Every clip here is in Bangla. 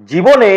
জীবনে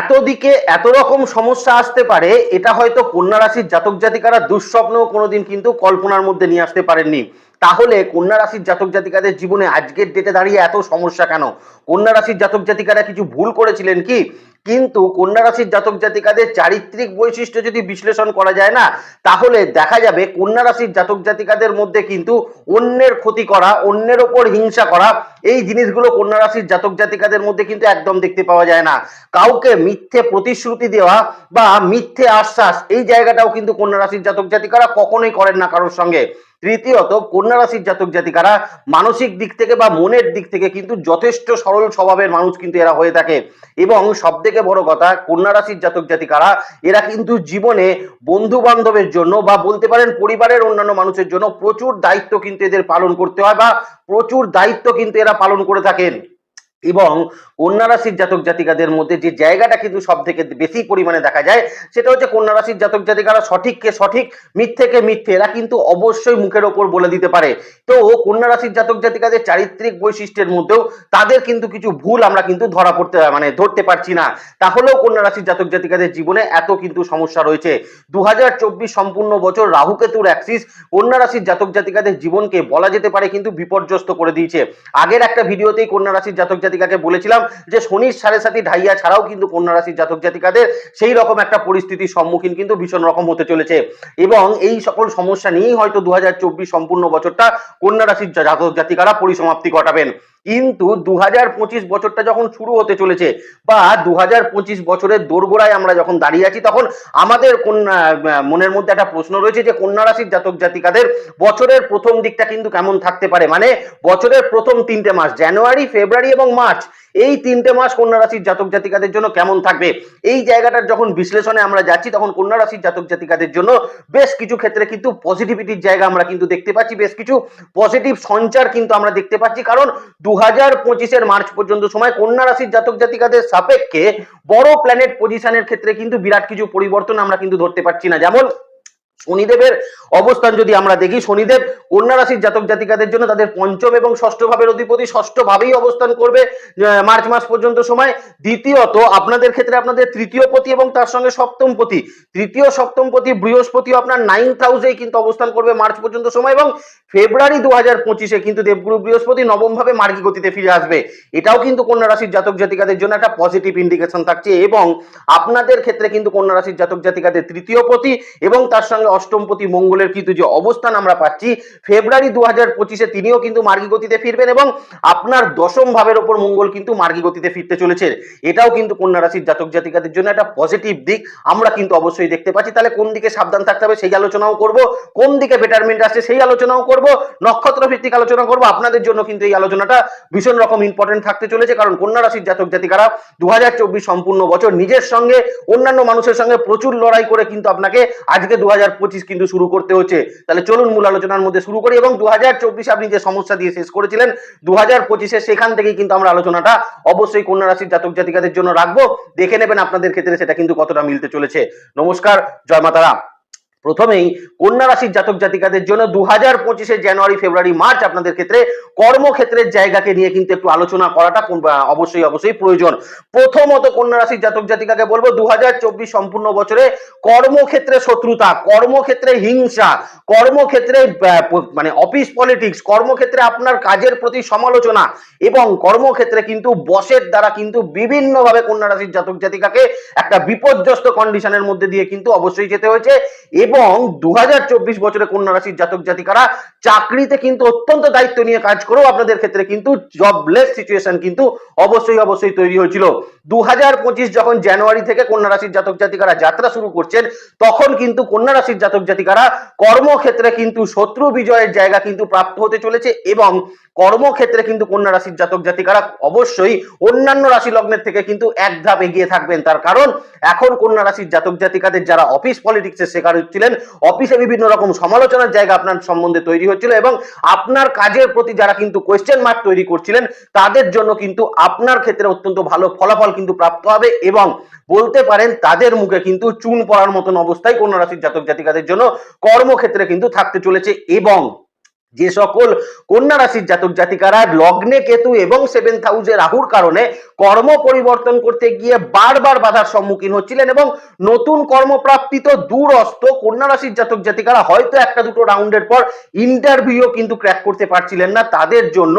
এত দিকে এত রকম সমস্যা আসতে পারে, এটা হয়তো কন্যা রাশির জাতক জাতিকারা দুঃস্বপ্নেও কোনোদিন কিন্তু কল্পনার মধ্যে নিয়ে আসতে পারেননি। তাহলে কন্যা রাশির জাতক জাতিকাদের জীবনে আজকের ডেটে দাঁড়িয়ে এত সমস্যা কেন? কন্যা রাশির জাতক জাতিকারা কিছু ভুল করেছিলেন কি? কিন্তু কন্যা রাশির জাতক জাতিকাদের চারিত্রিক বৈশিষ্ট্য যদি বিশ্লেষণ করা যায় না, তাহলে দেখা যাবে কন্যা রাশির জাতক জাতিকাদের মধ্যে কিন্তু অন্যের ক্ষতি করা, অন্যের ওপর হিংসা করা, এই জিনিসগুলো কন্যা রাশির জাতক জাতিকাদের মধ্যে কিন্তু একদম দেখতে পাওয়া যায় না। কাউকে মিথ্যে প্রতিশ্রুতি দেওয়া বা মিথ্যে আশ্বাস, এই জায়গাটাও কিন্তু কন্যা রাশির জাতক জাতিকারা কখনোই করেন না কারোর সঙ্গে। তৃতীয়ত কন্যা রাশির জাতক জাতিকারা মানসিক দিক থেকে বা মনের দিক থেকে কিন্তু যথেষ্ট সরল স্বভাবের মানুষ কিন্তু এরা হয়ে থাকে। এবং সব থেকে বড় কথা, কন্যা রাশির জাতক জাতিকারা, এরা কিন্তু জীবনে বন্ধু বান্ধবের জন্য বা বলতে পারেন পরিবারের অন্যান্য মানুষের জন্য প্রচুর দায়িত্ব কিন্তু এদের পালন করতে হয় বা প্রচুর দায়িত্ব কিন্তু এরা পালন করে থাকেন। এবং কন্যা রাশির জাতক জাতিকাদের মধ্যে যে জায়গাটা কিন্তু সব থেকে বেশি পরিমাণে দেখা যায়, সেটা হচ্ছে কন্যা রাশির জাতক জাতিকারা সঠিককে সঠিক, মিথ্যেকে মিথ্যে, এরা কিন্তু অবশ্যই মুখের ওপর বলে দিতে পারে। তো কন্যা রাশির জাতক জাতিকাদের চারিত্রিক বৈশিষ্ট্যের মধ্যেও তাদের কিন্তু কিছু ভুল আমরা কিন্তু ধরা পড়তে মানে ধরতে পারছি না। তাহলেও কন্যা রাশির জাতক জাতিকাদের জীবনে এত কিন্তু সমস্যা রয়েছে। দু হাজার চব্বিশ সম্পূর্ণ বছর রাহুকেতুর অ্যাক্সিস কন্যা রাশির জাতক জাতিকাদের জীবনকে বলা যেতে পারে কিন্তু বিপর্যস্ত করে দিয়েছে। আগের একটা ভিডিওতেই কন্যা রাশির জাতক জাতিকাকে বলেছিলাম যে শনির সাড়ে সাথী ঢাইয়া ছাড়াও কিন্তু কন্যা রাশির জাতক জাতিকাদের সেই রকম একটা পরিস্থিতির সম্মুখীন কিন্তু ভীষণ রকম হতে চলেছে। এবং এই সকল সমস্যা নিয়েই হয়তো দু হাজার চব্বিশ সম্পূর্ণ বছরটা কন্যা রাশির জাতক জাতিকারা পরিসমাপ্তি ঘটাবেন। কিন্তু দু পঁচিশ বছরটা যখন শুরু হতে চলেছে বা দু পঁচিশ বছরের দোরগোড়ায় আমরা যখন দাঁড়িয়ে আছি, তখন আমাদের কন্যা মনের মধ্যে একটা প্রশ্ন রয়েছে যে কন্যা রাশির জাতক জাতিকাদের বছরের প্রথম দিকটা কিন্তু কেমন থাকতে পারে? মানে বছরের প্রথম তিনটে মাস, জানুয়ারি, ফেব্রুয়ারি এবং মার্চ এই তিনটে মাস কন্যা রাশির জাতক জাতিকাদের জন্য কেমন থাকবে? এই জায়গাটার যখন বিশ্লেষণে আমরা যাচ্ছি, তখন কন্যা রাশির জাতক জাতিকাদের জন্য বেশ কিছু ক্ষেত্রে কিন্তু পজিটিভিটির জায়গা আমরা কিন্তু দেখতে পাচ্ছি, বেশ কিছু পজিটিভ সঞ্চার কিন্তু আমরা দেখতে পাচ্ছি। কারণ দু হাজার পঁচিশের মার্চ পর্যন্ত সময় কন্যা রাশির জাতক জাতিকাদের সাপেক্ষে বড় প্ল্যানেট পজিশনের ক্ষেত্রে কিন্তু বিরাট কিছু পরিবর্তন আমরা কিন্তু ধরতে পারছি না। যেমন শনিদেবের অবস্থান যদি আমরা দেখি, শনিদেব কন্যা রাশির জাতক জাতিকাদের জন্য তাদের পঞ্চম এবং ষষ্ঠ ভাবের অধিপতি ষষ্ঠ ভাবেই অবস্থান করবে মার্চ মাস পর্যন্ত সময়। দ্বিতীয়ত, আপনাদের ক্ষেত্রে আপনাদের তৃতীয় পতি এবং তার সঙ্গে সপ্তম পতি। তৃতীয়, সপ্তম পতি বৃহস্পতিও আপনার নাইন্থ হাউসেই কিন্তু অবস্থান করবে মার্চ পর্যন্ত সময় এবং ফেব্রুয়ারি দু হাজার পঁচিশে কিন্তু দেবগুরু বৃহস্পতি নবম ভাবে মার্গী গতিতে ফিরে আসবে। এটাও কিন্তু কন্যা রাশির জাতক জাতিকাদের জন্য একটা পজিটিভ ইন্ডিকেশন থাকছে এবং আপনাদের ক্ষেত্রে কিন্তু কন্যা রাশির জাতক জাতিকাদের তৃতীয় পতি এবং তার সঙ্গে অষ্টম পতি মঙ্গলের কিন্তু যে অবস্থান আমরা পাচ্ছি, ফেব্রুয়ারি দু হাজার পঁচিশে তিনিও কিন্তু মার্গী গতিতে ফিরবেন এবং আপনার দশম ভাবের ওপর মঙ্গল কিন্তু মার্গী গতিতে ফিরতে চলেছে। এটাও কিন্তু কন্যা রাশির জাতক জাতিকাদের জন্য একটা পজিটিভ দিক। আমরা কিন্তু অবশ্যই দেখতে পাচ্ছি। তাহলে কোন দিকে সাবধান থাকতে হবে সেই আলোচনাও করব। কোন দিকে বেটারমেন্ট আসছে সেই আলোচনাও করব। নক্ষত্র ভিত্তিক আলোচনা করব। আপনাদের জন্য কিন্তু এই আলোচনাটা ভীষণ রকম ইম্পর্টেন্ট থাকতে চলেছে। কারণ কন্যা রাশির জাতক জাতিকারা দু হাজার চব্বিশ সম্পূর্ণ বছর নিজের সঙ্গে, অন্যান্য মানুষের সঙ্গে প্রচুর লড়াই করে কিন্তু আপনাকে আজকে দু হাজার কিন্তু শুরু করতে হচ্ছে। তাহলে চলুন মূল আলোচনার মধ্যে শুরু করি এবং দু চব্বিশ আপনি যে সমস্যা দিয়ে শেষ করেছিলেন দু হাজার পঁচিশে সেখান থেকেই কিন্তু আমরা আলোচনাটা অবশ্যই কন্যা রাশির জাতক জাতিকাদের জন্য রাখব। দেখে নেবেন আপনাদের ক্ষেত্রে সেটা কিন্তু কতটা মিলতে চলেছে। নমস্কার, জয় মাতারা প্রথমেই কন্যা রাশির জাতক জাতিকাদের জন্য দু হাজার পঁচিশে জানুয়ারি, ফেব্রুয়ারি, মার্চ আপনাদের ক্ষেত্রে কর্মক্ষেত্রের জায়গাকে নিয়ে কিন্তু একটু আলোচনা করাটা অবশ্যই অবশ্যই প্রয়োজন। প্রথমত কন্যা রাশির জাতক জাতিকাকে বলব দু হাজার চব্বিশ সম্পূর্ণ বছরে কর্মক্ষেত্রে শত্রুতা, কর্মক্ষেত্রে হিংসা, কর্মক্ষেত্রে মানে অফিস পলিটিক্স, কর্মক্ষেত্রে আপনার কাজের প্রতি সমালোচনা এবং কর্মক্ষেত্রে কিন্তু বসের দ্বারা কিন্তু বিভিন্নভাবে কন্যা রাশির জাতক জাতিকাকে একটা বিপর্যস্ত কন্ডিশনের মধ্যে দিয়ে কিন্তু অবশ্যই যেতে হয়েছে। এবং দু বছরে কন্যা রাশির জাতক জাতিকারা চাকরিতে কিন্তু অত্যন্ত দায়িত্ব নিয়ে কাজ করেও আপনাদের ক্ষেত্রে কিন্তু জবলেস সিচুয়েশন কিন্তু অবশ্যই অবশ্যই তৈরি হয়েছিল। দু যখন জানুয়ারি থেকে কন্যা রাশির জাতক জাতিকারা যাত্রা শুরু করছেন, তখন কিন্তু কন্যা রাশির জাতক জাতিকারা কর্মক্ষেত্রে কিন্তু শত্রু বিজয়ের জায়গা কিন্তু প্রাপ্ত হতে চলেছে এবং কর্মক্ষেত্রে কিন্তু কন্যা রাশির জাতক জাতিকারা অবশ্যই অন্যান্য রাশি লগ্নের থেকে কিন্তু এক ধাপ এগিয়ে থাকবেন। তার কারণ এখন কন্যা রাশির জাতক জাতিকাদের যারা অফিস পলিটিক্সের শিকার হচ্ছিলেন অফিসে বিভিন্ন রকম সমালোচনার জায়গা আপনার সম্বন্ধে তৈরি হচ্ছিল এবং আপনার কাজের প্রতি যারা কিন্তু কোয়েশ্চেন মার্ক তৈরি করছিলেন, তাদের জন্য কিন্তু আপনার ক্ষেত্রে অত্যন্ত ভালো ফলাফল কিন্তু প্রাপ্ত হবে এবং বলতে পারেন তাদের মুখে কিন্তু চুন পড়ার মতন অবস্থায় কোন রাশির জাতক জাতিকাদের জন্য কর্মক্ষেত্রে কিন্তু থাকতে চলেছে এবং যে সকল কন্যা রাশির জাতক জাতিকারা লগ্নে কেতু এবং সেভেন্থ হাউসে রাহুর কারণে কর্ম পরিবর্তন করতে গিয়ে বারবার বাধার সম্মুখীন হচ্ছিলেন এবং নতুন কর্মপ্রাপ্তি তো দূর অস্ত কন্যা রাশির জাতক জাতিকারা হয়তো একটা দুটো রাউন্ডের পর ইন্টারভিউ কিন্তু ক্র্যাক করতে পারছিলেন না। তাদের জন্য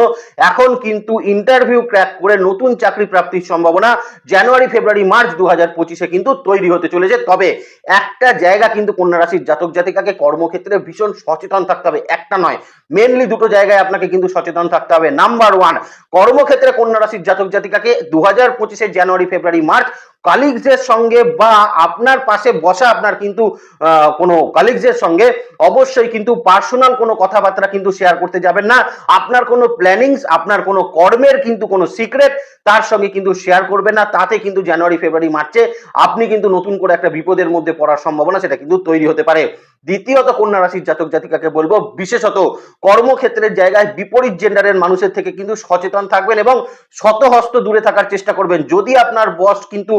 এখন কিন্তু ইন্টারভিউ ক্র্যাক করে নতুন চাকরি প্রাপ্তির সম্ভাবনা জানুয়ারি, ফেব্রুয়ারি, মার্চ দু হাজার পঁচিশে কিন্তু তৈরি হতে চলেছে। তবে একটা জায়গা কিন্তু কন্যা রাশির জাতক জাতিকাকে কর্মক্ষেত্রে ভীষণ সচেতন থাকতে হবে। একটা নয় মেনলি দুটো জায়গায় আপনাকে কিন্তু সচেতন থাকতে হবে। নাম্বার ওয়ান কর্মক্ষেত্রে কন্যা রাশির জাতক জাতিকাকে দু হাজার পঁচিশে জানুয়ারি, ফেব্রুয়ারি, মার্চ কালিগসের সঙ্গে বা আপনার পাশে বসা আপনার কিন্তু কোনো কালিগসের সঙ্গে অবশ্যই কিন্তু পার্সোনাল কোনো কথাবার্তা কিন্তু শেয়ার করতে যাবেন না। আপনার কোনো প্ল্যানিংস আপনার কোনো কর্মের কিন্তু কোনো সিক্রেট তার সঙ্গে কিন্তু শেয়ার করবেন না। তাতে কিন্তু জানুয়ারি, ফেব্রুয়ারি, মার্চে আপনি কিন্তু নতুন করে একটা বিপদের মধ্যে পড়ার সম্ভাবনা সেটা কিন্তু তৈরি হতে পারে। দ্বিতীয়ত কন্যা রাশির জাতক জাতিকাকে বলব, বিশেষত কর্মক্ষেত্রের জায়গায় বিপরীত জেন্ডারের মানুষের থেকে কিন্তু সচেতন থাকবেন এবং শতহস্ত দূরে থাকার চেষ্টা করবেন। যদি আপনার বস কিন্তু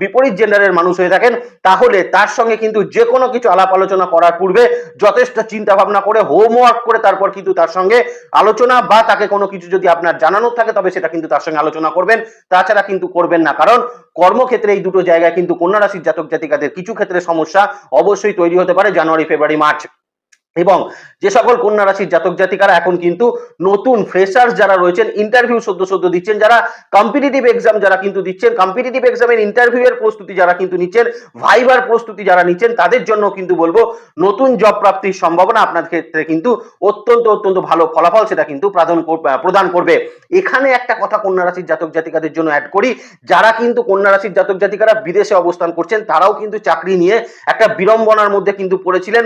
বিপরীত জেন্ডারের মানুষ হয়ে থাকেন, তাহলে তার সঙ্গে কিন্তু যে কোনো কিছু আলাপ আলোচনা করার পূর্বে যথেষ্ট চিন্তা ভাবনা করে হোমওয়ার্ক করে তারপর কিন্তু তার সঙ্গে আলোচনা বা তাকে কোনো কিছু যদি আপনার জানানোর থাকে, তবে সেটা কিন্তু তার সঙ্গে আলোচনা করবেন। তাছাড়া কিন্তু করবেন না। কারণ কর্মক্ষেত্রে এই দুটো জায়গায় কিন্তু কন্যা রাশির জাতক জাতিকাদের কিছু ক্ষেত্রে সমস্যা অবশ্যই তৈরি হতে পারে জানুয়ারি, ফেব্রুয়ারি, মার্চ। এবং যে সকল কন্যা রাশির জাতক জাতিকারা এখন কিন্তু নতুন ফ্রেশার্স যারা রয়েছেন ইন্টারভিউ সদ্য সদ্য দিচ্ছেন, যারা কম্পিটিটিভ এক্সাম যারা কিন্তু দিচ্ছেন কম্পিটিটিভ এক্সামের ইন্টারভিউ এর প্রস্তুতি যারা কিন্তু নিচ্ছেন ভাইবার প্রস্তুতি যারা নিচ্ছেন, তাদের জন্য কিন্তু বলব নতুন জব প্রাপ্তির সম্ভাবনা আপনার ক্ষেত্রে কিন্তু অত্যন্ত অত্যন্ত ভালো ফলাফল সেটা কিন্তু প্রদান প্রদান করবে। এখানে একটা কথা কন্যা রাশির জাতক জাতিকাদের জন্য অ্যাড করি, যারা কিন্তু কন্যা রাশির জাতক জাতিকারা বিদেশে অবস্থান করছেন, তারাও কিন্তু চাকরি নিয়ে একটা বিড়ম্বনার মধ্যে কিন্তু পড়েছিলেন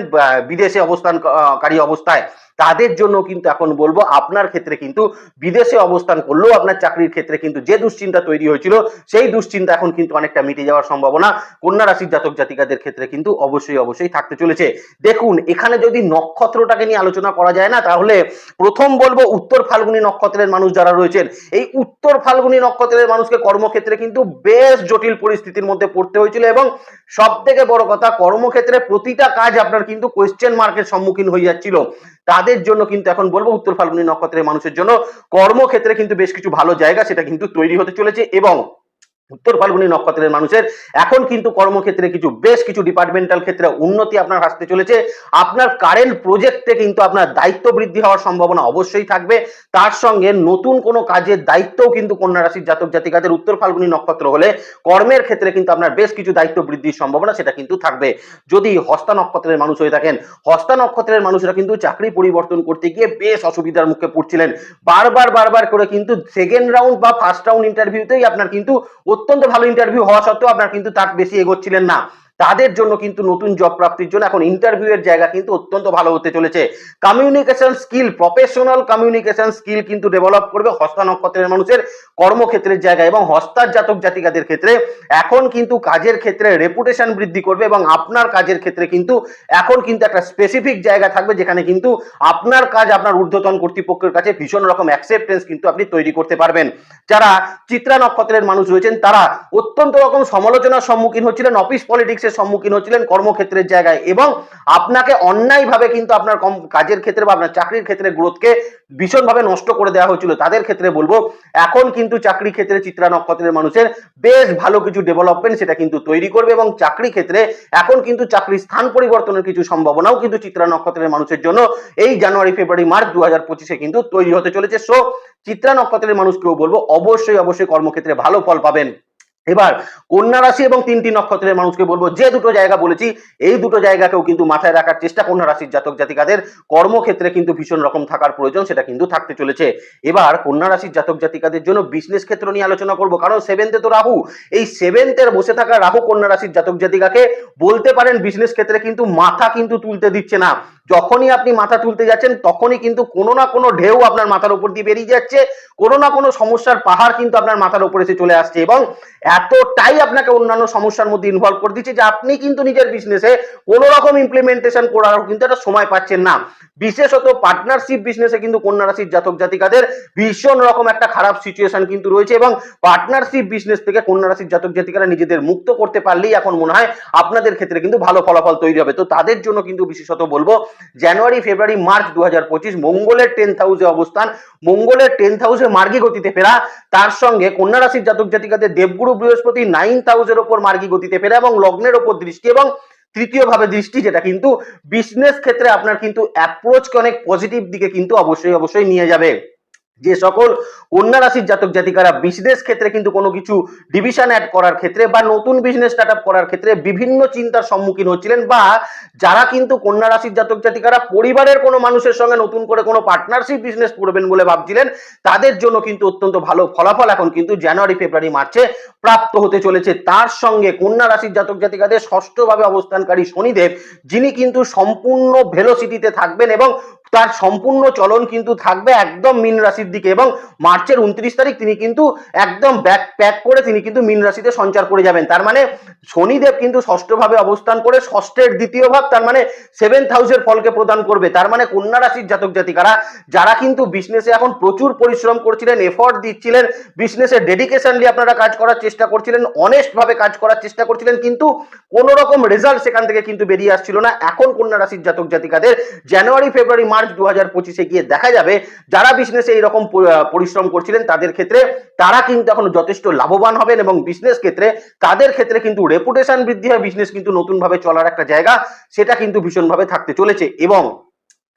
বিদেশে অবস্থানকারী অবস্থায় তাদের জন্য কিন্তু এখন বলব আপনার ক্ষেত্রে কিন্তু বিদেশে অবস্থান করলেও আপনার চাকরির ক্ষেত্রে কিন্তু যে দুশ্চিন্তা তৈরি হয়েছিল, সেই দুশ্চিন্তা এখন কিন্তু অনেকটা মিটে যাওয়ার সম্ভাবনা। কন্যা রাশির জাতক জাতিকাদের ক্ষেত্রে কিন্তু অবশ্যই অবশ্যই থাকতে চলেছে। দেখুন, এখানে যদি নক্ষত্রটাকে নিয়ে আলোচনা করা যায় না, তাহলে প্রথম বলব উত্তর ফাল্গুনী নক্ষত্রের মানুষ যারা রয়েছেন, এই উত্তর ফাল্গুনী নক্ষত্রের মানুষকে কর্মক্ষেত্রে কিন্তু বেশ জটিল পরিস্থিতির মধ্যে পড়তে হয়েছিল এবং সব থেকে বড় কথা, কর্মক্ষেত্রে প্রতিটা কাজ আপনার কিন্তু কোয়েশ্চেন মার্কের সম্মুখীন হয়ে যাচ্ছিল। তাদের জন্য কিন্তু এখন বলব উত্তর ফাল্গুনী নক্ষত্রের মানুষের জন্য কর্মক্ষেত্রে কিন্তু বেশ কিছু ভালো জায়গা সেটা কিন্তু তৈরি হতে চলেছে এবং উত্তর ফাল্গুনী নক্ষত্রের মানুষের। এখন কিন্তু কর্মক্ষেত্রে কিছু, বেশ কিছু ডিপার্টমেন্টাল ক্ষেত্রে উন্নতি আপনার আসতে চলেছে। আপনার কারেন্ট প্রজেক্টে কিন্তু আপনার দায়িত্ব বৃদ্ধি হওয়ার সম্ভাবনা অবশ্যই থাকবে। তার সঙ্গে নতুন কোনো কাজের দায়িত্বও কিন্তু কন্যা রাশির জাতক জাতিকাদের উত্তর ফাল্গুনী নক্ষত্র হলে কর্মের ক্ষেত্রে কিন্তু আপনার বেশ কিছু দায়িত্ব বৃদ্ধির সম্ভাবনা সেটা কিন্তু থাকবে। যদি হস্তা নক্ষত্রের মানুষ হয়ে থাকেন, হস্তা নক্ষত্রের মানুষরা কিন্তু চাকরি পরিবর্তন করতে গিয়ে বেশ অসুবিধার মুখে পড়ছিলেন। বারবার বারবার করে কিন্তু সেকেন্ড রাউন্ড বা ফার্স্ট রাউন্ড ইন্টারভিউতেই আপনার কিন্তু অত্যন্ত ভালো ইন্টারভিউ হওয়া সত্ত্বেও আপনার কিন্তু তার বেশি এগোচ্ছিলেন না। তাদের জন্য কিন্তু নতুন জব প্রাপ্তির জন্য এখন ইন্টারভিউ এর জায়গা কিন্তু অত্যন্ত ভালো হতে চলেছে। Communication skill professional communication skill কিন্তু ডেভেলপ করবে হস্তা নক্ষত্রের মানুষের কর্মক্ষেত্রের জায়গা এবং হস্তার জাতক জাতিকাদের ক্ষেত্রে। এখন কিন্তু কাজের ক্ষেত্রে রেপুটেশন বৃদ্ধি করবে এবং আপনার কাজের ক্ষেত্রে কিন্তু এখন কিন্তু একটা স্পেসিফিক জায়গা থাকবে যেখানে কিন্তু আপনার কাজ আপনার ঊর্ধ্বতন কর্তৃপক্ষের কাছে ভীষণ রকম অ্যাকসেপ্টেন্স কিন্তু আপনি তৈরি করতে পারবেন। যারা চিত্রা নক্ষত্রের মানুষ রয়েছেন, তারা অত্যন্ত রকম সমালোচনার সম্মুখীন হচ্ছিলেন। অফিস পলিটিক্সের সম্মুখীন হচ্ছিলেন কর্মক্ষেত্রের জায়গায় এবং আপনাকে অন্যায়ভাবে কিন্তু আপনার কম কাজের ক্ষেত্রে বা আপনার চাকরির ক্ষেত্রে গ্রোথকে ভীষণভাবে নষ্ট করে দেওয়া হয়েছিল। তাদের ক্ষেত্রে বলব, এখন কিন্তু চাকরি ক্ষেত্রে চিত্রা নক্ষত্রের মানুষের বেশ ভালো কিছু ডেভেলপমেন্ট সেটা কিন্তু তৈরি করবে এবং চাকরি ক্ষেত্রে এখন কিন্তু চাকরির স্থান পরিবর্তনের কিছু সম্ভাবনাও কিন্তু চিত্রা নক্ষত্রের মানুষের জন্য এই জানুয়ারি, ফেব্রুয়ারি, মার্চ দু হাজার পঁচিশে কিন্তু তৈরি হতে চলেছে। সো চিত্রা নক্ষত্রের মানুষকেও বলব, অবশ্যই অবশ্যই কর্মক্ষেত্রে ভালো ফল পাবেন। এবার কন্যা রাশি এবং তিনটি নক্ষত্রের মানুষকে বলব, যে দুটো জায়গা বলেছি, এই দুটো জায়গাকেও কিন্তু মাথায় রাখার চেষ্টা কন্যা রাশির জাতক জাতিকাদের। কর্মক্ষেত্রে কিন্তু ভীষণ রকম থাকার প্রয়োজন, সেটা কিন্তু থাকতে চলেছে। এবার কন্যা রাশির জাতক জাতিকাদের জন্য বিজনেস ক্ষেত্র নিয়ে আলোচনা করব, কারণ সেভেন্থে তো রাহু। এই সেভেন্থের বসে থাকা রাহু কন্যা রাশির জাতক জাতিকাকে বলতে পারেন বিজনেস ক্ষেত্রে কিন্তু মাথা কিন্তু তুলতে দিচ্ছে না। যখনই আপনি মাথা তুলতে যাচ্ছেন, তখনই কিন্তু কোনো না কোনো ঢেউ আপনার মাথার উপর দিয়ে বেরিয়ে যাচ্ছে, কোনো না কোনো সমস্যার পাহাড় কিন্তু আপনার মাথার উপর এসে চলে আসছে এবং এতটাই আপনাকে অন্যান্য সমস্যার মধ্যে ইনভলভ করে দিচ্ছে যে আপনি কিন্তু নিজের বিজনেসে কোনো রকম ইমপ্লিমেন্টেশন করার কিন্তু একটা সময় পাচ্ছেন না। বিশেষত পার্টনারশিপ বিজনেসে কিন্তু কন্যা রাশির জাতক জাতিকাদের ভীষণ রকম একটা খারাপ সিচুয়েশন কিন্তু রয়েছে এবং পার্টনারশিপ বিজনেস থেকে কন্যা রাশির জাতক জাতিকারা নিজেদের মুক্ত করতে পারলেই এখন মনে হয় আপনাদের ক্ষেত্রে কিন্তু ভালো ফলাফল তৈরি হবে। তো তাদের জন্য কিন্তু বিশেষত বলব জানুয়ারি ফেব্রুয়ারি মার্চ দু হাজার পঁচিশ মঙ্গলের টেন্থ হাউসে অবস্থান। মঙ্গলের টেন্থ হাউসে মার্গী গতিতে ফেরা। তার সঙ্গে কন্যা রাশির জাতক জাতিকাদের দেবগুরু বৃহস্পতি নাইন হাউসের ওপর মার্গী গতিতে ফেরা এবং লগ্নের ওপর দৃষ্টি এবং তৃতীয় ভাবে দৃষ্টি যেটা কিন্তু বিজনেস ক্ষেত্রে আপনার কিন্তু অ্যাপ্রোচকে অনেক পজিটিভ দিকে কিন্তু অবশ্যই অবশ্যই নিয়ে যাবে। যে সকল কন্যা রাশির জাতক জাতিকারা বিজনেস ক্ষেত্রে কিন্তু কোনো কিছু ডিভিশন অ্যাড করার ক্ষেত্রে বা নতুন বিজনেস স্টার্ট আপ করার ক্ষেত্রে বিভিন্ন চিন্তার সম্মুখীন হচ্ছিলেন বা যারা কিন্তু কন্যা রাশির জাতক জাতিকারা পরিবারের কোনো মানুষের সঙ্গে নতুন করে কোনো পার্টনারশিপ বিজনেস করবেন বলে ভাবছিলেন, তাদের জন্য কিন্তু অত্যন্ত ভালো ফলাফল এখন কিন্তু জানুয়ারি ফেব্রুয়ারি মার্চে প্রাপ্ত হতে চলেছে। তার সঙ্গে কন্যা রাশির জাতক জাতিকাদের ষষ্ঠভাবে অবস্থানকারী শনিদেব, যিনি কিন্তু সম্পূর্ণ ভেলোসিটিতে থাকবেন এবং তার সম্পূর্ণ চলন কিন্তু থাকবে একদম মীন রাশির দিকে এবং মার্চের উনত্রিশ তারিখ তিনি কিন্তু একদম ব্যাক প্যাক করে তিনি কিন্তু মীন রাশিতে সঞ্চার করে যাবেন। তার মানে শনিদেব কিন্তু ষষ্ঠভাবে অবস্থান করে ষষ্ঠের দ্বিতীয় ভাব তার মানে সেভেন্থ হাউসের ফলকে প্রদান করবে। তার মানে কন্যা রাশির জাতক জাতিকারা, যারা কিন্তু বিজনেসে এখন প্রচুর পরিশ্রম করছিলেন এফর্ট দিচ্ছিলেন বিজনেসে ডেডিকেশনলি আপনারা কাজ করার চেষ্টা করছিলেন অনেস্ট ভাবে কাজ করার চেষ্টা করছিলেন, কিন্তু কোনো রকম রেজাল্ট সেখান থেকে কিন্তু বেরিয়ে আসছিল না। এখন কন্যা রাশির জাতক জাতিকাদের জানুয়ারি ফেব্রুয়ারি মার্চ দু হাজার পঁচিশে গিয়ে দেখা যাবে, যারা বিজনেসে এইরকম পরিশ্রম করছিলেন তাদের ক্ষেত্রে তারা কিন্তু এখন যথেষ্ট লাভবান হবেন এবং বিজনেস ক্ষেত্রে তাদের ক্ষেত্রে কিন্তু রেপুটেশন বৃদ্ধি হয় বিজনেস কিন্তু নতুনভাবে চলার একটা জায়গা, সেটা কিন্তু ভীষণভাবে থাকতে চলেছে এবং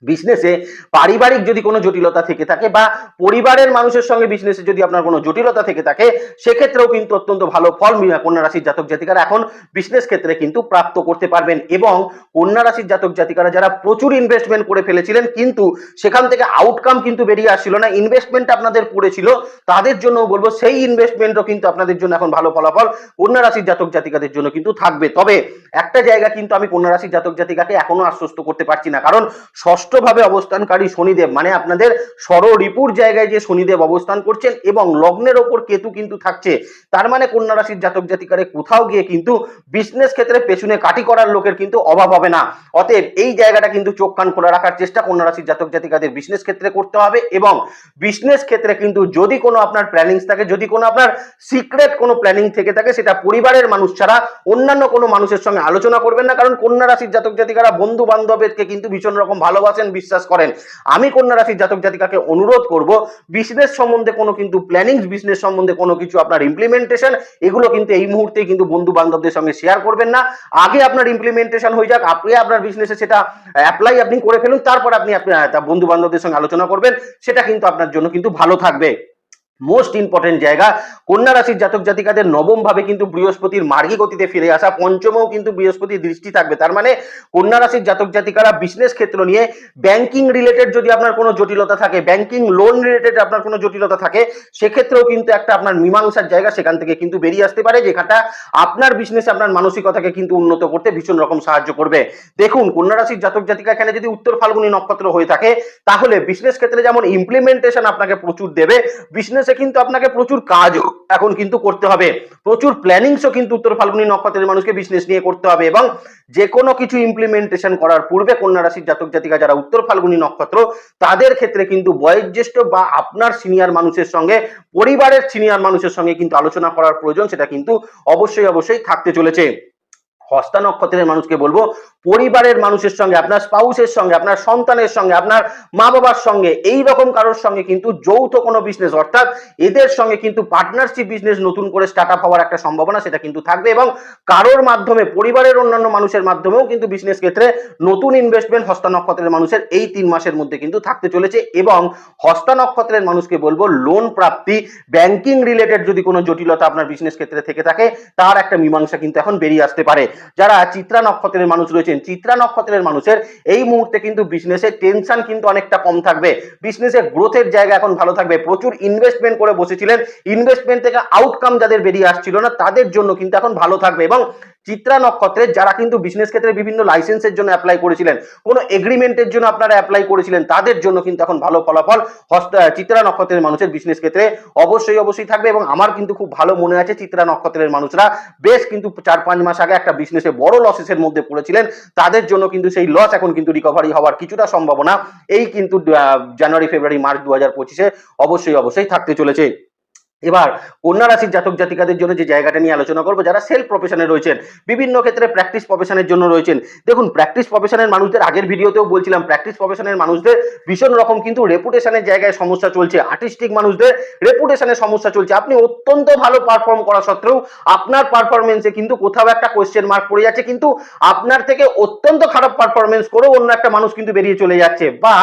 বিজনেসে পারিবারিক যদি কোনো জটিলতা থেকে থাকে বা পরিবারের মানুষের সঙ্গে বিজনেসে যদি আপনার কোনো জটিলতা থেকে থাকে, সেক্ষেত্রেও কিন্তু অত্যন্ত ভালো ফল কন্যা রাশির জাতক জাতিকারা এখন বিজনেস ক্ষেত্রে কিন্তু প্রাপ্ত করতে পারবেন এবং কন্যা রাশির জাতক জাতিকারা যারা প্রচুর ইনভেস্টমেন্ট করে ফেলেছিলেন কিন্তু সেখান থেকে আউটকাম কিন্তু বেরিয়ে আসছিল না ইনভেস্টমেন্ট আপনাদের পড়েছিল, তাদের জন্য বলব সেই ইনভেস্টমেন্টও কিন্তু আপনাদের জন্য এখন ভালো ফলাফল কন্যা রাশির জাতক জাতিকাদের জন্য কিন্তু থাকবে। তবে একটা জায়গা কিন্তু আমি কন্যা রাশির জাতক জাতিকাকে এখনও আশ্বস্ত করতে পারছি না, কারণ ষষ্ঠভাবে অবস্থানকারী শনিদেব মানে আপনাদের ষড়রিপুর জায়গায় যে শনিদেব অবস্থান করছেন এবং লগ্নের ওপর কেতু কিন্তু থাকছে, তার মানে কন্যা রাশির জাতক জাতিকারে কোথাও গিয়ে কিন্তু বিজনেস ক্ষেত্রে পেছনে কাটি করার লোকের কিন্তু অভাব হবে না। অতএব এই জায়গাটা কিন্তু চোখ কান খোলা রাখার চেষ্টা কন্যা রাশির জাতক জাতিকাদের বিজনেস ক্ষেত্রে করতে হবে এবং বিজনেস ক্ষেত্রে কিন্তু যদি কোনো আপনার প্ল্যানিংস থাকে, যদি কোনো আপনার সিক্রেট কোনো প্ল্যানিং থেকে থাকে, সেটা পরিবারের মানুষ ছাড়া অন্যান্য কোনো মানুষের সঙ্গে আলোচনা করবেন না, কারণ কন্যা রাশির জাতক জাতিকারা বন্ধু বান্ধবকে কিন্তু ভীষণ রকম ভালোবাসেন বিশ্বাস করেন। আমি কন্যা রাশির জাতক জাতিকাকে অনুরোধ করব বিজনেস সম্বন্ধে কোনো কিন্তু প্ল্যানিংস বিজনেস সম্বন্ধে কোনো কিছু আপনার ইমপ্লিমেন্টেশন এগুলো কিন্তু এই মুহূর্তে কিন্তু বন্ধু বান্ধবদের সঙ্গে শেয়ার করবেন না। আগে আপনার ইমপ্লিমেন্টেশন হয়ে যাক আপনি আপনার বিজনেসে সেটা অ্যাপ্লাই আপনি করে ফেলুন, তারপর আপনি আপনার বন্ধু বান্ধবদের সঙ্গে আলোচনা করবেন, সেটা কিন্তু আপনার জন্য কিন্তু ভালো থাকবে। মোস্ট ইম্পর্টেন্ট জায়গা। কন্যা রাশির জাতক জাতিকাদের নবম ভাবে কিন্তু বৃহস্পতির মার্গী গতিতে ফিরে আসা, পঞ্চমেও কিন্তু বৃহস্পতির দৃষ্টি থাকবে। তার মানে কন্যা রাশির জাতক জাতিকারা বিজনেস ক্ষেত্র নিয়ে ব্যাংকিং রিলেটেড যদি আপনার কোনো জটিলতা থাকে ব্যাংকিং লোন রিলেটেড আপনার কোনো জটিলতা থাকে, সেক্ষেত্রেও কিন্তু একটা আপনার মীমাংসার জায়গা সেখান থেকে কিন্তু বেরিয়ে আসতে পারে, যেখানটা আপনার বিজনেসে আপনার মানসিকতাকে কিন্তু উন্নত করতে ভীষণ রকম সাহায্য করবে। দেখুন, কন্যা রাশির জাতক জাতিকা এখানে যদি উত্তর ফাল্গুনী নক্ষত্র হয়ে থাকে, তাহলে বিজনেস ক্ষেত্রে যেমন ইমপ্লিমেন্টেশন আপনাকে প্রচুর দেবে বিজনেসে কিন্তু আপনাকে প্রচুর কাজ এখন কিন্তু করতে হবে। প্রচুর প্ল্যানিংসও কিন্তু উত্তর ফাল্গুনী নক্ষত্রের মানুষকে বিজনেস নিয়ে করতে হবে এবং যে কোনো কিছু ইমপ্লিমেন্টেশন করার পূর্বে কন্যা রাশির জাতক জাতিকা যারা উত্তর ফাল্গুনী নক্ষত্র, তাদের ক্ষেত্রে কিন্তু বয়োজ্যেষ্ঠ বা আপনার সিনিয়র মানুষের সঙ্গে, পরিবারের সিনিয়র মানুষের সঙ্গে কিন্তু আলোচনা করার প্রয়োজন, সেটা কিন্তু অবশ্যই অবশ্যই থাকতে চলেছে। হস্তা নক্ষত্রের মানুষকে বলব পরিবারের মানুষের সঙ্গে, আপনার স্পাউসের সঙ্গে, আপনার সন্তানের সঙ্গে, আপনার মা বাবার সঙ্গে এই রকম কারোর সঙ্গে কিন্তু যৌথ কোনো বিজনেস অর্থাৎ এদের সঙ্গে কিন্তু পার্টনারশিপ বিজনেস নতুন করে স্টার্ট আপ হওয়ার একটা সম্ভাবনা সেটা কিন্তু থাকবে এবং কারোর মাধ্যমে, পরিবারের অন্যান্য মানুষের মাধ্যমেও কিন্তু বিজনেস ক্ষেত্রে নতুন ইনভেস্টমেন্ট হস্তা নক্ষত্রের মানুষের এই তিন মাসের মধ্যে কিন্তু থাকতে চলেছে এবং হস্তা নক্ষত্রের মানুষকে বলব লোন প্রাপ্তি ব্যাংকিং রিলেটেড যদি কোনো জটিলতা আপনার বিজনেস ক্ষেত্রে থেকে থাকে, তার একটা মীমাংসা কিন্তু এখন বেরিয়ে আসতে পারে। যারা চিত্রা নক্ষত্রের মানুষ রয়েছেন চিত্রা নক্ষত্রের মানুষের, এই মুহূর্তে কিন্তু বিজনেসে টেনশন কিন্তু অনেকটা কম থাকবে। বিজনেসে গ্রোথের জায়গা এখন ভালো থাকবে। প্রচুর ইনভেস্টমেন্ট করে বসেছিলেন। ইনভেস্টমেন্ট থেকে আউটকাম যাদের বেরিয়ে আসছিল না, তাদের জন্য কিন্তু এখন ভালো থাকবে। এবং চিত্রা নক্ষত্রের যারা কিন্তু বিজনেস ক্ষেত্রে বিভিন্ন লাইসেন্সের জন্য অ্যাপ্লাই করেছিলেন, কোনো এগ্রিমেন্টের জন্য আপনারা অ্যাপ্লাই করেছিলেন, তাদের জন্য কিন্তু এখন ভালো ফলাফল হস্ত চিত্রা নক্ষত্রের মানুষের বিজনেস ক্ষেত্রে অবশ্যই অবশ্যই থাকবে। এবং আমার কিন্তু খুব ভালো মনে আছে চিত্রা নক্ষত্রের মানুষরা বেশ কিন্তু চার পাঁচ মাস আগে একটা বিজনেসে বড় লসেসের মধ্যে পড়েছিলেন। তাদের জন্য কিন্তু সেই লস এখন কিন্তু রিকভারি হওয়ার কিছুটা সম্ভাবনা। এই কিন্তু জানুয়ারি ফেব্রুয়ারি মার্চ দু হাজার পঁচিশে অবশ্যই অবশ্যই থাকতে চলেছে। এবার কন্যা রাশির জাতক জাতিকাদের জন্য যে জায়গাটা নিয়ে আলোচনা করব, যারা সেলফ প্রফেশনে রয়েছেন, বিভিন্ন ক্ষেত্রে প্র্যাকটিস প্রফেশনের জন্য রয়েছেন। দেখুন প্র্যাকটিস প্রফেশনের মানুষদের, আগের ভিডিওতেও বলছিলাম প্র্যাকটিস প্রফেশনের মানুষদের ভীষণ রকম কিন্তু রেপুটেশনের জায়গায় সমস্যা চলছে। আর্টিস্টিক মানুষদের রেপুটেশনের সমস্যা চলছে। আপনি অত্যন্ত ভালো পারফর্ম করা সত্ত্বেও আপনার পারফরমেন্সে কিন্তু কোথাও একটা কোয়েশ্চেন মার্ক পড়ে যাচ্ছে, কিন্তু আপনার থেকে অত্যন্ত খারাপ পারফরমেন্স করেও অন্য একটা মানুষ কিন্তু বেরিয়ে চলে যাচ্ছে। বা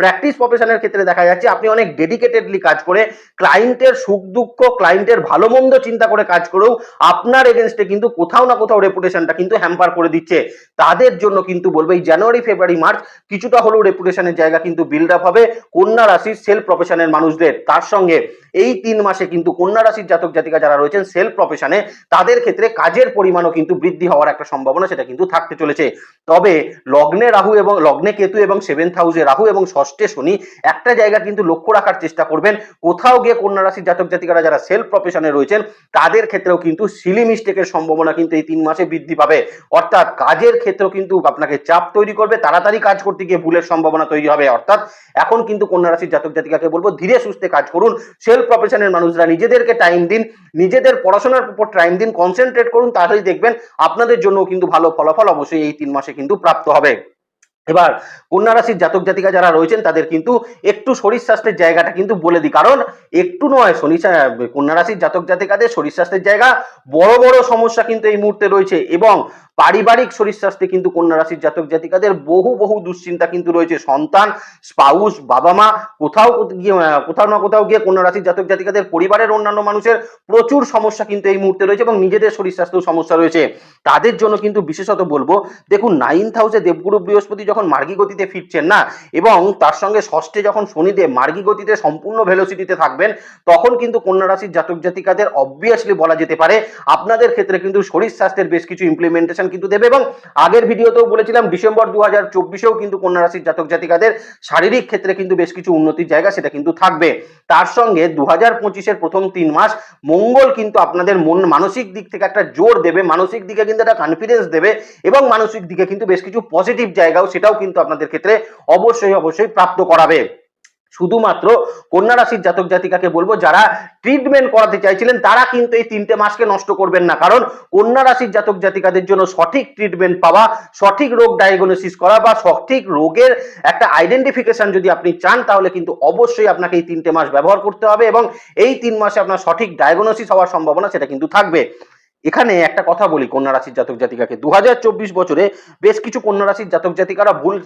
প্র্যাকটিস প্রফেশনের ক্ষেত্রে দেখা যাচ্ছে, আপনি অনেক ডেডিকেটেডলি কাজ করে ক্লায়েন্টের সুখ দুঃখ ক্লায়েন্টের ভালো মন্দ চিন্তা করে কাজ করেও আপনার এগেনস্টে কিন্তু কোথাও না কোথাও রেপুটেশনটা কিন্তু হ্যাম্পার করে দিচ্ছে। তাদের জন্য কিন্তু বলব, এই জানুয়ারি, ফেব্রুয়ারি, মার্চ কিছুটা হলেও রেপুটেশনের জায়গা কিন্তু বিল্ড আপ হবে। কন্যা রাশির সেলফ প্রফেশনের মানুষদের। তার সঙ্গে এই তিন মাসে কিন্তু কন্যা রাশির জাতক জাতিকা যারা রয়েছেন সেলফ প্রফেশনে তাদের ক্ষেত্রে কাজের পরিমাণও কিন্তু বৃদ্ধি হওয়ার একটা সম্ভাবনা সেটা কিন্তু থাকতে চলেছে। তবে লগ্নে রাহু এবং, লগ্নে কেতু এবং সেভেন্থ হাউসে রাহু এবং ষষ্ঠে শনি একটা জায়গা কিন্তু লক্ষ্য রাখার চেষ্টা করবেন। কোথাও গিয়ে কন্যা রাশির জাতক জাতিকারা যারা সেলফ প্রফেশনে রয়েছেন, তাদের ক্ষেত্রেও কিন্তু সিলি মিস্টেকের সম্ভাবনা কিন্তু এই তিন মাসে বৃদ্ধি পাবে। অর্থাৎ কাজের ক্ষেত্রেও কিন্তু আপনাকে চাপ তৈরি করবে, তাড়াতাড়ি কাজ করতে গিয়ে ভুলের সম্ভাবনা তৈরি হবে। অর্থাৎ এখন কিন্তু কন্যা রাশির জাতক জাতিকাকে বলব ধীরে সুস্থে কাজ করুন সেলফ প্রফেশনের মানুষরা, নিজেদেরকে টাইম দিন, নিজেদের পড়াশোনার উপর টাইম দিন কনসেন্ট্রেট করুন, তাহলেই দেখবেন আপনাদের জন্য কিন্তু ভালো ফলাফল অবশ্যই এই তিন মাসে কিন্তু প্রাপ্ত হবে। এবার কন্যা রাশির জাতক জাতিকা যারা রয়েছেন, তাদের কিন্তু একটু শরীর স্বাস্থ্যের জায়গাটা কিন্তু বলে দিই। কারণ একটু নয়, শনি কন্যা রাশির জাতক জাতিকাদের শরীর স্বাস্থ্যের জায়গা বড় বড় সমস্যা কিন্তু এই মুহূর্তে রয়েছে এবং পারিবারিক শরীর স্বাস্থ্যে কিন্তু কন্যা রাশির জাতক জাতিকাদের বহু বহু দুশ্চিন্তা কিন্তু রয়েছে। সন্তান স্পাউস বাবা মা, কোথাও, গিয়ে, কোথাও না কোথাও গিয়ে কন্যা রাশির জাতক জাতিকাদের পরিবারের অন্যান্য মানুষের প্রচুর সমস্যা কিন্তু এই মুহূর্তে রয়েছে এবং নিজেদের শরীর স্বাস্থ্যেও সমস্যা রয়েছে। তাদের জন্য কিন্তু বিশেষত বলব, দেখুন নাইন্থ হাউসে দেবগুরু বৃহস্পতি যখন মার্গী গতিতে ফিরছেন না, এবং তার সঙ্গে ষষ্ঠে যখন শনিদেব মার্গী গতিতে সম্পূর্ণ ভেলোসিটিতে থাকবেন, তখন কিন্তু কন্যা রাশির জাতক জাতিকাদের অবভিয়াসলি বলা যেতে পারে, আপনাদের ক্ষেত্রে কিন্তু শরীর স্বাস্থ্যের বেশ কিছু ইমপ্লিমেন্টেশন কিন্তু দেবে এবং আগের ভিডিওতেও বলেছিলাম ডিসেম্বর দু হাজার চব্বিশেও কিন্তু কন্যা রাশির জাতক জাতিকাদের শারীরিক ক্ষেত্রে কিন্তু বেশ কিছু উন্নতির জায়গা সেটা কিন্তু থাকবে। তার সঙ্গে দু হাজার পঁচিশের প্রথম তিন মাস মঙ্গল কিন্তু আপনাদের মন মানসিক দিক থেকে একটা জোর দেবে, মানসিক দিকে কিন্তু একটা কনফিডেন্স দেবে এবং মানসিক দিকে কিন্তু বেশ কিছু পজিটিভ জায়গাও সেটাও কিন্তু আপনাদের ক্ষেত্রে অবশ্যই অবশ্যই প্রাপ্ত করাবে। শুধুমাত্র কন্যা রাশির জাতক জাতিকাকে বলব, যারা ট্রিটমেন্ট করাতে চাইছিলেন, তারা কিন্তু এই তিনটে মাসকে নষ্ট করবেন না। কারণ কন্যা রাশির জাতক জাতিকাদের জন্য সঠিক ট্রিটমেন্ট পাওয়া, সঠিক রোগ ডায়াগনোসিস করা বা সঠিক রোগের একটা আইডেন্টিফিকেশন যদি আপনি চান, তাহলে কিন্তু অবশ্যই আপনাকে এই তিনটে মাস ব্যবহার করতে হবে এবং এই তিন মাসে আপনার সঠিক ডায়াগনোসিস হওয়ার সম্ভাবনা সেটা কিন্তু থাকবে। এখানে একটা কথা বলি, কন্যা রাশির জাতক জাতিকাকে। দু হাজার চব্বিশ বছরে বেশ কিছু কন্যা রাশির জাতক জাতিকারা ভুল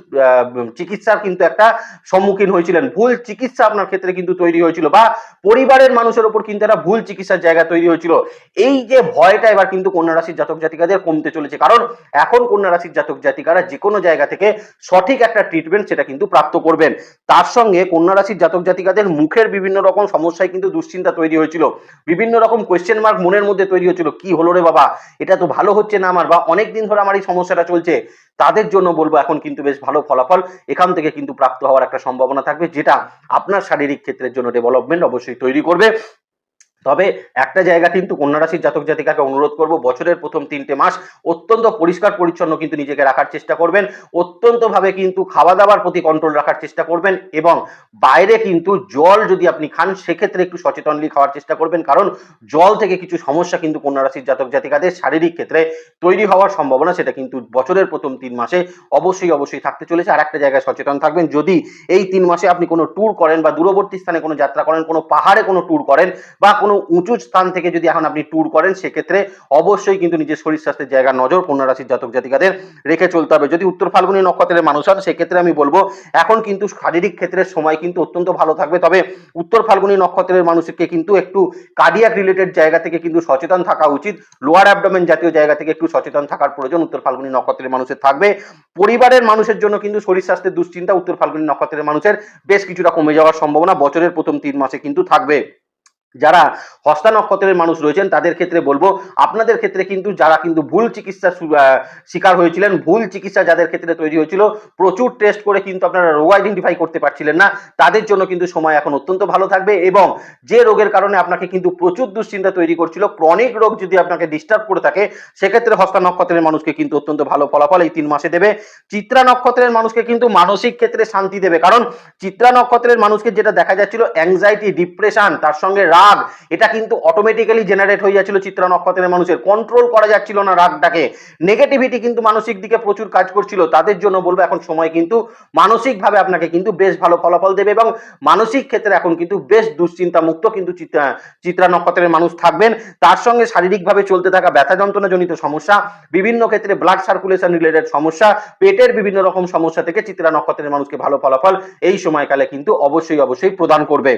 চিকিৎসার কিন্তু একটা সম্মুখীন হয়েছিলেন। ভুল চিকিৎসা আপনার ক্ষেত্রে কিন্তু তৈরি হয়েছিল বা পরিবারের মানুষের ওপর কিন্তু একটা ভুল চিকিৎসার জায়গা তৈরি হয়েছিল। এই যে ভয়টা এবার কিন্তু কন্যা রাশির জাতক জাতিকাদের কমতে চলেছে। কারণ এখন কন্যা রাশির জাতক জাতিকারা যে কোনো জায়গা থেকে সঠিক একটা ট্রিটমেন্ট সেটা কিন্তু প্রাপ্ত করবেন। তার সঙ্গে কন্যা রাশির জাতক জাতিকাদের মুখের বিভিন্ন রকম সমস্যায় কিন্তু দুশ্চিন্তা তৈরি হয়েছিল। বিভিন্ন রকম কোয়েশ্চেন মার্ক মনের মধ্যে তৈরি হয়েছিল। কি হলো রে বাবা, এটা তো ভালো হচ্ছে না আমার, বা অনেক দিন ধরে আমার এই সমস্যাটা চলছে, তাদের জন্য বলব এখন কিন্তু বেশ ভালো ফলাফল, এখান থেকে কিন্তু প্রাপ্ত হওয়ার একটা সম্ভাবনা থাকবে, যেটা আপনার শারীরিক ক্ষেত্রের জন্য ডেভেলপমেন্ট অবশ্যই তৈরি করবে। তবে একটা জায়গা কিন্তু কন্যা রাশির জাতক জাতিকাকে অনুরোধ করব, বছরের প্রথম তিনটে মাস অত্যন্ত পরিষ্কার পরিচ্ছন্ন কিন্তু নিজেকে রাখার চেষ্টা করবেন অত্যন্ত ভাবে কিন্তু খাওয়া দাওয়ার প্রতি কন্ট্রোল রাখার চেষ্টা করবেন এবং বাইরে কিন্তু জল যদি আপনি খান, সেক্ষেত্রে একটু সচেতনলি খাওয়ার চেষ্টা করবেন, কারণ জল থেকে কিছু সমস্যা কিন্তু কন্যা রাশির জাতক জাতিকাদের শারীরিক ক্ষেত্রে তৈরি হওয়ার সম্ভাবনা, সেটা কিন্তু বছরের প্রথম তিন মাসে অবশ্যই অবশ্যই থাকতে চলেছে। আর একটা জায়গায় সচেতন থাকবেন, যদি এই তিন মাসে আপনি কোনো ট্যুর করেন বা দূরবর্তী স্থানে কোনো যাত্রা করেন, কোনো পাহাড়ে কোনো ট্যুর করেন বা কোনো উঁচু স্থান থেকে যদি এখন আপনি ট্যুর করেন, সেক্ষেত্রে অবশ্যই কিন্তু নিজের শরীর স্বাস্থ্যের জায়গা, নজর কন্যা রাশির জাতক জাতিকাদের রেখে চলতে হবে। যদি উত্তর ফাল্গুনী নক্ষত্রের মানুষ হন, সেক্ষেত্রে আমি বলব, এখন কিন্তু শারীরিক ক্ষেত্রে সময় কিন্তু অত্যন্ত ভালো থাকবে। তবে উত্তর ফাল্গুনী নক্ষত্রের মানুষকে কিন্তু একটু কার্ডিয়াক রিলেটেড জায়গা থেকে কিন্তু সচেতন থাকা উচিত। লোয়ার অ্যাবডোমেন জাতীয় জায়গা থেকে একটু সচেতন থাকার প্রয়োজন উত্তর ফাল্গুনী নক্ষত্রের মানুষের থাকবে। পরিবারের মানুষের জন্য কিন্তু শরীর স্বাস্থ্যের দুশ্চিন্তা উত্তর ফাল্গুনী নক্ষত্রের মানুষের বেশ কিছুটা কমে যাওয়ার সম্ভাবনা বছরের প্রথম তিন মাসে কিন্তু থাকবে। যারা নক্ষত্রের মানুষ রয়েছেন, তাদের ক্ষেত্রে বলব, আপনাদের ক্ষেত্রে কিন্তু যারা কিন্তু ভুল চিকিৎসা শিকার হয়েছিলেন, ভুল চিকিৎসা যাদের ক্ষেত্রে তৈরি হয়েছিল, প্রচুর টেস্ট করে কিন্তু আপনারা রোগ আইডেন্টিফাই করতে পারছিলেন না। তাদের জন্য কিন্তু সময় এখন অত্যন্ত ভালো থাকবে এবং যে রোগের কারণে আপনাকে কিন্তু প্রচুর দুশ্চিন্তা তৈরি করছিল ক্রনিক রোগ যদি আপনাকে ডিস্টার্ব করে থাকে, সেক্ষেত্রে হস্তা নক্ষত্রের মানুষকে কিন্তু অত্যন্ত ভালো ফলাফল এই তিন মাসে দেবে। চিত্রা নক্ষত্রের মানুষকে কিন্তু মানসিক ক্ষেত্রে শান্তি দেবে, কারণ চিত্রা নক্ষত্রের মানুষকে যেটা দেখা যাচ্ছিল অ্যাংজাইটি ডিপ্রেশন তার সঙ্গে রাগ, এটা কিন্তু অটোমেটিক্যালি জেনারেট হয়ে যাচ্ছিল চিত্রা নক্ষত্রের মানুষের। কন্ট্রোল করা যাচ্ছিল না রাগটাকে। নেগেটিভিটি কিন্তু মানসিক দিকে প্রচুর কাজ করছিল। তাদের জন্য বলব এখন সময় কিন্তু মানসিকভাবে আপনাকে কিন্তু বেশ ভালো ফলাফল দেবে এবং মানসিক ক্ষেত্রে এখন কিন্তু বেশ দুশ্চিন্তা মুক্ত কিন্তু চিত্রা নক্ষত্রের মানুষ থাকবেন। তার সঙ্গে শারীরিকভাবে চলতে থাকা ব্যথা যন্ত্রণাজনিত সমস্যা, বিভিন্ন ক্ষেত্রে ব্লাড সার্কুলেশন রিলেটেড সমস্যা, পেটের বিভিন্ন রকম সমস্যা থেকে চিত্রা নক্ষত্রের মানুষকে ভালো ফলাফল এই সময়কালে কিন্তু অবশ্যই অবশ্যই প্রদান করবে।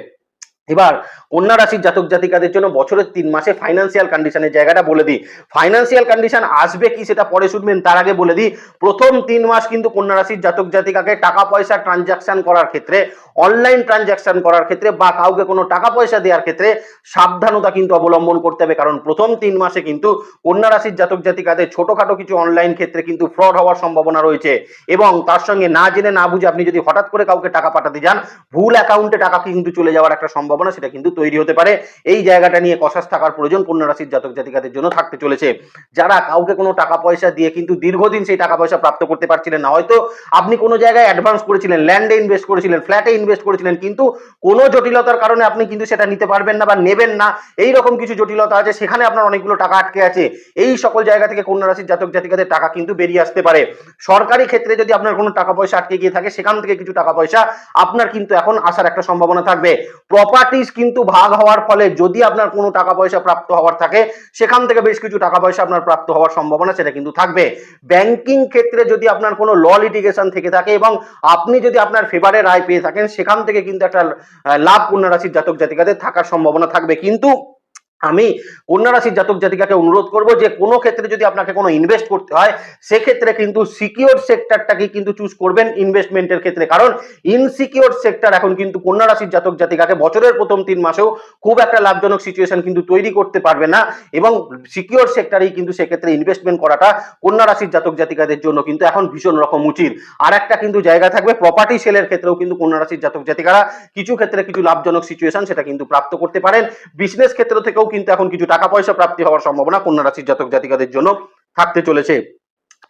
এবার কন্যা রাশির জাতক জাতিকাদের জন্য বছরের তিন মাসে ফাইন্যান্সিয়াল কন্ডিশনের জায়গাটা বলে দিই। ফাইন্যান্সিয়াল কন্ডিশন আসবে কি সেটা পরে শুনবেন, তার আগে বলে দিই, প্রথম তিন মাস কিন্তু কন্যা রাশির জাতক জাতিকাকে টাকা পয়সা ট্রানজাকশন করার ক্ষেত্রে অনলাইন ট্রানজাকশন করার ক্ষেত্রে বা কাউকে কোনো টাকা পয়সা দেওয়ার ক্ষেত্রে সাবধানতা কিন্তু অবলম্বন করতে হবে। কারণ প্রথম তিন মাসে কিন্তু কন্যা রাশির জাতক জাতিকাদের ছোটখাটো কিছু অনলাইন ক্ষেত্রে কিন্তু ফ্রড হওয়ার সম্ভাবনা রয়েছে। এবং তার সঙ্গে না জেনে না বুঝে আপনি যদি হঠাৎ করে কাউকে টাকা পাঠাতে যান, ভুল অ্যাকাউন্টে টাকা কিন্তু চলে যাওয়ার একটা সম্ভাবনা সেটা কিন্তু তৈরি হতে পারে। এই জায়গাটা নিয়ে কষাস থাকার প্রয়োজন কন্যা রাশির জাতক জাতিকাদের জন্য থাকতে চলেছে। যারা কাউকে কোনো টাকা পয়সা দিয়ে কিন্তু দীর্ঘদিন সেই টাকা পয়সা প্রাপ্ত করতে পারছিলেন না, হয়তো আপনি কোনো জায়গায় অ্যাডভান্স করেছিলেন ল্যান্ডে ইনভেস্ট করেছিলেন ফ্ল্যাটে ইনভেস্ট করেছিলেন, কিন্তু কোনো জটিলতার কারণে আপনি কিন্তু সেটা নিতে পারবেন না বা নেবেন না। এই রকম কিছু জটিলতা আছে, সেখানে আপনার অনেকগুলো টাকা আটকে আছে। এই সকল জায়গা থেকে কন্যা রাশির জাতক জাতিকাদের টাকা কিন্তু বেরিয়ে আসতে পারে। সরকারি ক্ষেত্রে যদি আপনার কোনো টাকা পয়সা আটকে গিয়ে থাকে, সেখান থেকে কিছু টাকা পয়সা আপনার কিন্তু এখন আসার একটা সম্ভাবনা থাকবে। প্রপার্টিজ কিন্তু ভাগ হওয়ার ফলে যদি আপনার কোনো টাকা পয়সা প্রাপ্ত হওয়ার থাকে, সেখান থেকে বেশ কিছু টাকা পয়সা আপনার প্রাপ্ত হওয়ার সম্ভাবনা সেটা কিন্তু থাকবে। ব্যাংকিং ক্ষেত্রে যদি আপনার কোনো ল লিটিগেশন থেকে থাকে এবং আপনি যদি আপনার ফেভারে রায় পেয়ে থাকেন, সেখান থেকে কিন্তু একটা লাভ কন্যা রাশির জাতক জাতিকাদের থাকার সম্ভাবনা থাকবে। কিন্তু আমি কন্যা রাশির জাতক জাতিকাকে অনুরোধ করব যে কোনো ক্ষেত্রে যদি আপনাকে কোনো ইনভেস্ট করতে হয়, সেক্ষেত্রে কিন্তু সিকিওর সেক্টরটাকে কিন্তু চুজ করবেন ইনভেস্টমেন্টের ক্ষেত্রে। কারণ ইনসিকিওর সেক্টর এখন কিন্তু কন্যা রাশির জাতক জাতিকাকে বছরের প্রথম তিন মাসেও খুব একটা লাভজনক সিচুয়েশন কিন্তু তৈরি করতে পারবে না এবং সিকিওর সেক্টরেই কিন্তু সেক্ষেত্রে ইনভেস্টমেন্ট করাটা কন্যা রাশির জাতক জাতিকাদের জন্য কিন্তু এখন ভীষণ রকম উচিত। আর একটা কিন্তু জায়গা থাকবে প্রপার্টি সেলের ক্ষেত্রেও কিন্তু কন্যা রাশির জাতক জাতিকারা কিছু ক্ষেত্রে কিছু লাভজনক সিচুয়েশন সেটা কিন্তু প্রাপ্ত করতে পারেন। বিজনেস ক্ষেত্র থেকেও কিন্তু এখন কিছু টাকা পয়সা প্রাপ্তি হওয়ার সম্ভাবনা কন্যা রাশির জাতক জাতিকাদের জন্য থাকতে চলেছে।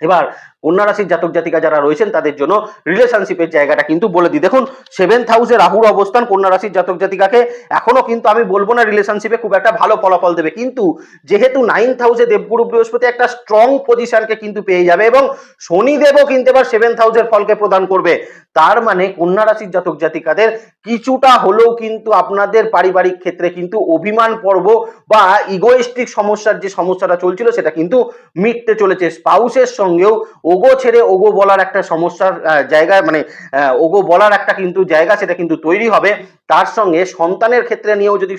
এবার কন্যা রাশির জাতক জাতিকা যারা রয়েছেন তাদের জন্য রিলেশনশিপের জায়গাটা কিন্তু বলে দিই। দেখুন সেভেন্থ হাউসে রাহুর অবস্থান কন্যা রাশির জাতক জাতিকাকে এখনও কিন্তু আমি বলব না রিলেশনশিপে খুব একটা ভালো ফলাফল দেবে। কিন্তু যেহেতু নাইন্থ হাউসে দেবগুরু বৃহস্পতি একটা স্ট্রং পজিশনকে কিন্তু পেয়ে যাবে এবং শনিদেবও কিন্তু এবার সেভেন্থ হাউসের ফলকে প্রদান করবে। তার মানে কন্যা রাশির জাতক জাতিকাদের কিছুটা হলেও কিন্তু আপনাদের পারিবারিক ক্ষেত্রে কিন্তু অভিমান পর্ব বা ইগোয়েস্টিক সমস্যার যে সমস্যাটা চলছিল সেটা কিন্তু মিটতে চলেছে। স্পাউসের সঙ্গেও ওগো ছেড়ে ওগো বলার একটা সমস্যার জায়গায় মানে ওগো বলার একটা কিন্তু জায়গা সেটা কিন্তু তৈরি হবে। তার সঙ্গে সন্তানের ক্ষেত্রে নিয়েও যদি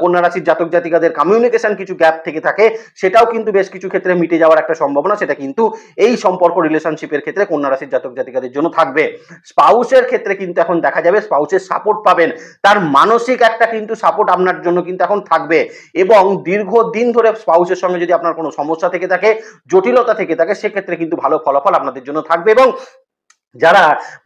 কন্যা রাশির জাতক জাতিকাদের কমিউনিকেশন কিছু গ্যাপ থেকে থাকে, সেটাও কিন্তু বেশ কিছু ক্ষেত্রে মিটে যাওয়ার একটা সম্ভাবনা, সেটা কিন্তু এই সম্পর্ক রিলেশনশিপের ক্ষেত্রে কন্যা রাশির জাতক জাতিকাদের জন্য থাকবে। স্পাউসের ক্ষেত্রে কিন্তু এখন দেখা যাবে স্পাউসের সাপোর্ট পাবেন। তার মানসিক একটা কিন্তু সাপোর্ট আপনার জন্য কিন্তু এখন থাকবে। এবং দীর্ঘদিন ধরে স্পাউসের সঙ্গে যদি আপনার কোনো সমস্যা থেকে থাকে, জটিলতা থেকে থাকে, সেক্ষেত্রে কিন্তু ভালো ফলাফল আপনাদের জন্য থাকবে এবং যারা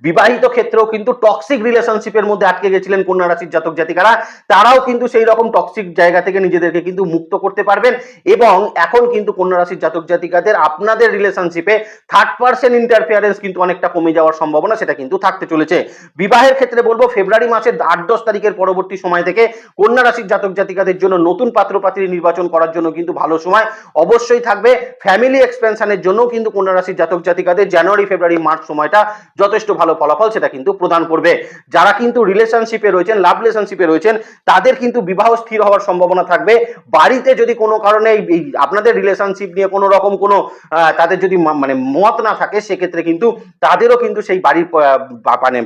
বিবাহিত ক্ষেত্রেও কিন্তু টক্সিক রিলেশনশিপের মধ্যে আটকে গেছিলেন কন্যা রাশির জাতক জাতিকারা, তারাও কিন্তু সেই রকম টক্সিক জায়গা থেকে নিজেদেরকে কিন্তু মুক্ত করতে পারবেন এবং এখন কিন্তু কন্যা রাশির জাতক জাতিকাদের আপনাদের রিলেশনশিপে থার্ড পার্সেন্ট ইন্টারফিয়ারেন্স কিন্তু অনেকটা কমে যাওয়ার সম্ভাবনা সেটা কিন্তু থাকতে চলেছে। বিবাহের ক্ষেত্রে বলব ফেব্রুয়ারি মাসের আট দশ তারিখের পরবর্তী সময় থেকে কন্যা রাশির জাতক জাতিকাদের জন্য নতুন পাত্রপাত্রী নির্বাচন করার জন্য কিন্তু ভালো সময় অবশ্যই থাকবে। ফ্যামিলি এক্সপেনশনের জন্য কিন্তু কন্যা রাশির জাতক জাতিকাদের জানুয়ারি ফেব্রুয়ারি মার্চ সময়টা যথেষ্ট ভালো ফলাফল সেটা কিন্তু প্রদান করবে। যারা কিন্তু রিলেশনশিপে রয়েছেন লাভ রিলেশনশিপে রয়েছেন, তাদের কিন্তু বিবাহ স্থির হওয়ার সম্ভাবনা থাকবে। বাড়িতে যদি কোনো কারণে আপনাদের রিলেশনশিপ নিয়ে কোনো রকম কোনো তাদের যদি মানে মত না থাকে, সেক্ষেত্রে কিন্তু তাদেরও কিন্তু সেই বাড়ির মানে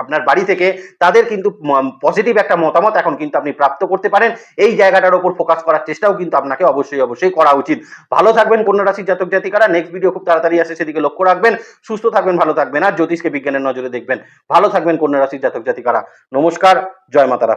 আপনার বাড়ি থেকে তাদের কিন্তু পজিটিভ একটা মতামত এখন কিন্তু আপনি প্রাপ্ত করতে পারেন। এই জায়গাটার উপর ফোকাস করার চেষ্টাও কিন্তু আপনাকে অবশ্যই অবশ্যই করা উচিত। ভালো থাকবেন কন্যা রাশির জাতক জাতিকারা নেক্সট ভিডিও খুব তাড়াতাড়ি আসে, সেদিকে লক্ষ্য রাখবেন। সুস্থ থাকবেন, ভালো থাকবেন। আর জ্যোতিষকে বিজ্ঞানের নজরে দেখবেন। ভালো থাকবেন কন্যা রাশির জাতক জাতিকারা। নমস্কার জয় মাতারা।